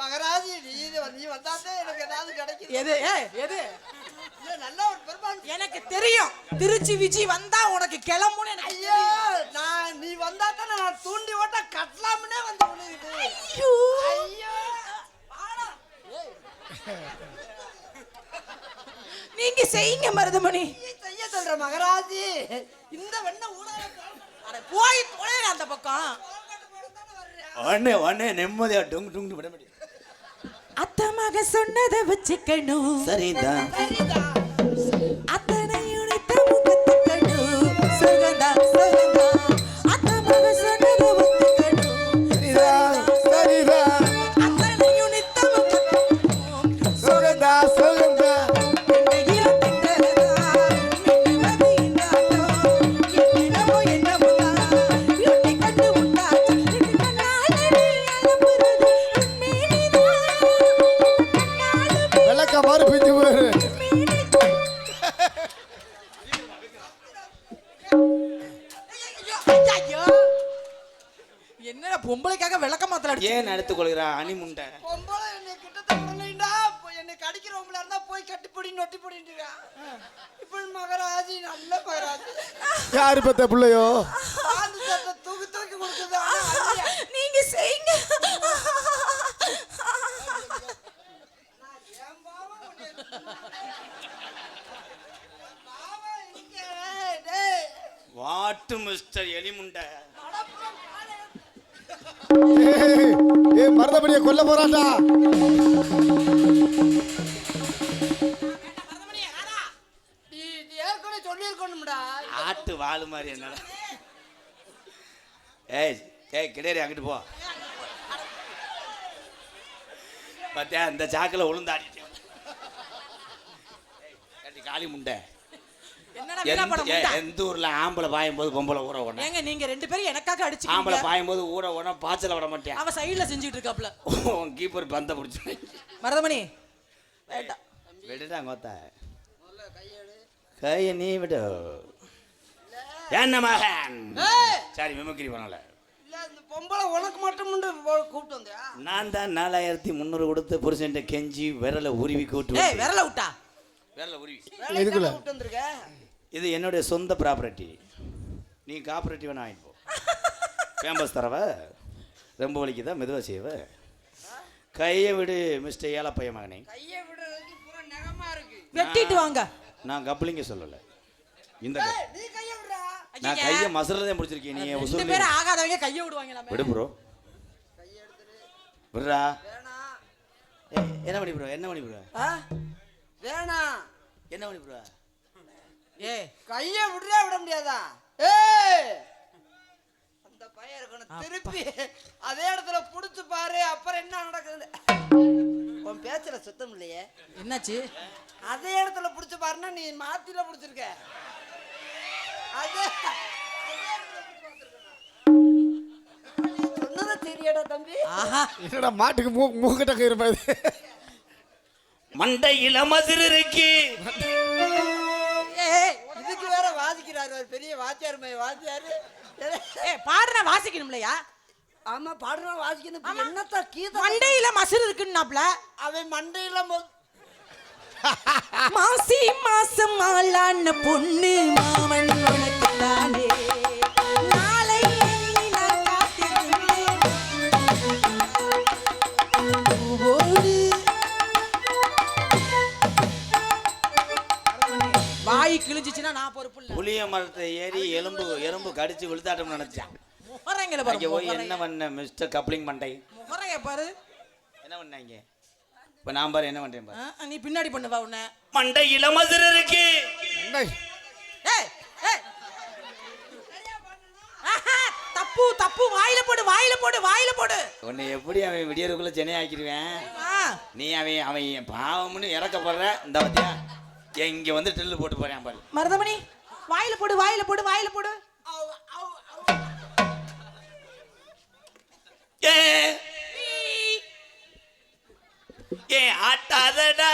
மகராஜி நீ இது நீ வந்தாதான் எனக்கு ஏதாவது கிடைக்குது. எது ஏ எது? நல்ல ஒரு பெருமாள். எனக்கு தெரியும். திருச்சி விஜி வந்தா உனக்கு கிளம்புன்னு எனக்கு ஐயோ நான் நீ வந்தா தானே நான் தூண்டி ஓட்ட கட்டலாம்னே வந்து விழுகுது. ஐயோ. ஐயோ. நீங்க செய்யுங்க மருதமணி. நீ செய்ய சொல்ற மகராஜி. இந்த வெண்ண அட போய் தொலைங்க அந்த பக்கம். ஒண்ணு ஒண்ணு நிம்மதியா டுங்கு டுங்கு விட முடியும் மக சொன்னதை வச்சுக்கணும். சரிதான் அத்தனை யுனித்தமும் கத்துக்கணும் சுகந்தா சுகந்தா அத்த மக சொன்னதை ஒத்துக்கணும். சரிதான் அத்தனை யுனித்தமும் கத்துக்கணும் சுகந்தா சுகந்தா மாதிரி பிஞ்சு போயிரு என்னடா பொம்பளைக்காக விளக்க மாத்திர அடிச்சு ஏன் எடுத்துக் கொள்கிறா அணி முண்டை? பொம்பளை என்னை கிட்டத்தட்ட வரலைண்டா. என்னை கடிக்கிறவங்களா இருந்தா போய் கட்டிப்பிடி நொட்டி பிடின்றா இப்ப மகராஜி நல்ல மகராஜி. யாரு பத்த பிள்ளையோ? வாட்டு மிஸ்டர் எலிமுண்டை. ஏய் மருதபடியை கொல்ல சொல்லியிருக்கணும்டா ஆட்டு வாழு மாதிரி என்னால ஏய் ஏய் கிடையாது அங்கிட்டு போ. பாத்தியா இந்த சாக்கில் உளுந்தாடிட்டு ஏய், காளி முண்டை. என்னடா எந்த ஊர்ல ஆம்பளை பாயும் போது பொம்பளை ஊற உடனே? ஏங்க நீங்க ரெண்டு பேரும் எனக்காக ஆம்பளை அடிச்சுக்கீங்க பாயும் போது ஊற உடனே பாய்ச்சல விட மாட்டேன் அவ சைடுல செஞ்சுட்டு இருக்காப்ல உன் கீப்பர் பந்த பிடிச்சி மருதமணி வேண்டாம். விடுடா கோத்தா. கையை நீ விடு. என்ன மகன்? ஏய், சரி மிமிக்ரி பண்ணல. இல்ல இந்த பொம்பளை உனக்கு மட்டும் கூப்பிட்டு வந்தியா? நான் தான் நாலாயிரத்தி முந்நூறு கொடுத்து புருஷன்ட்ட கெஞ்சி விரலை உருவி கூட்டு ஏய் விரல விட்டா? விரலை உருவி. எதுக்குள்ள? கூப்பிட்டு வந்திருக்க? இது என்னுடைய சொந்த ப்ராப்பர்ட்டி நீ காப்பரேட்டிவ் வேணா வாங்கிட்டு போ. ஃபேமஸ் தரவ ரொம்ப வலிக்குதா மெதுவாக செய்வ. கையை விடு மிஸ்டர் ஏலப்பைய மகனே. கையை விடுறதுக்கு பூரா நகமா இருக்கு. வெட்டிட்டு வாங்க. நான் கப்ளிங்க சொல்லலை. இந்த நீ கையை விடுறா. நான் கையை மசுறதே முடிச்சிருக்கேன் நீ ரெண்டு உசுறு பேரும் ஆகாதவங்க கைய விடுவாங்களாமே விடு ப்ரோ விடுறா. வேணாம் ஏய், என்ன பண்ணி ப்ரோ என்ன பண்ணி ப்ரோ ஆ? வேணாம் என்ன பண்ணி ப்ரோ ஏய் கையை விடுறா விட முடியாதா? ஏய் அந்த பையன் இருக்கணும். திருப்பி அதே இடத்துல புடிச்சு பாரு அப்புறம் என்ன நடக்குது உன் பேச்சுல சுத்தம் இல்லையே. என்னாச்சு? அதே இடத்துல புடிச்சு பாருன்னா நீ மாத்தில புடிச்சிருக்க. அதே என்னடா மாட்டுக்கு மூ மூக்கட்ட கயிறு மண்டையில இருக்கு. வேற வாசிக்கிறாரு ஒரு பெரிய வாத்தியார் மைய வாத்தியாரு. பாடுற வாசிக்கணும்லையா? ஆமா பாடுறான் வாசிக்கணும். என்னத்த கீதம் மண்டையில மசுறு இருக்குன்னாப்ல? அவன் மண்டையில மாசி மாசம் ஆளான பொண்ணு மாமன் உனக்கு தானே வாய் கிழிஞ்சிச்சுன்னா நான் பொறுப்பு புளிய மரத்தை ஏறி எலும்பு எறும்பு கடிச்சு விழுத்தாட்டம் நினைச்சான். முகரைங்களை அங்கே பாரு போய் என்ன பண்ண மிஸ்டர் கப்ளிங் மண்டை முகரைய பாரு. என்ன பண்ணாங்க? இப்போ நான் பாரு என்ன பண்ணுறேன் பாரு. நீ பின்னாடி பண்ணுவா உன்ன. மண்டையில மதுர் இருக்கு. தப்பு தப்பு. வாயில போடு வாயில போடு வாயில போடு. உன்னை எப்படி அவன் விடியறதுக்குள்ள சென்னை ஆக்கிடுவேன்? நீ அவன் அவன் என் பாவம்னு இறக்கப்படுற. இந்த பத்தியா? இங்க வந்து ட்ரில்லு போட்டு போறேன் பாரு. மருதமணி வாயில போடு வாயில போடு வாயில போடு. ஏ ஏ ஆட்டாதடா.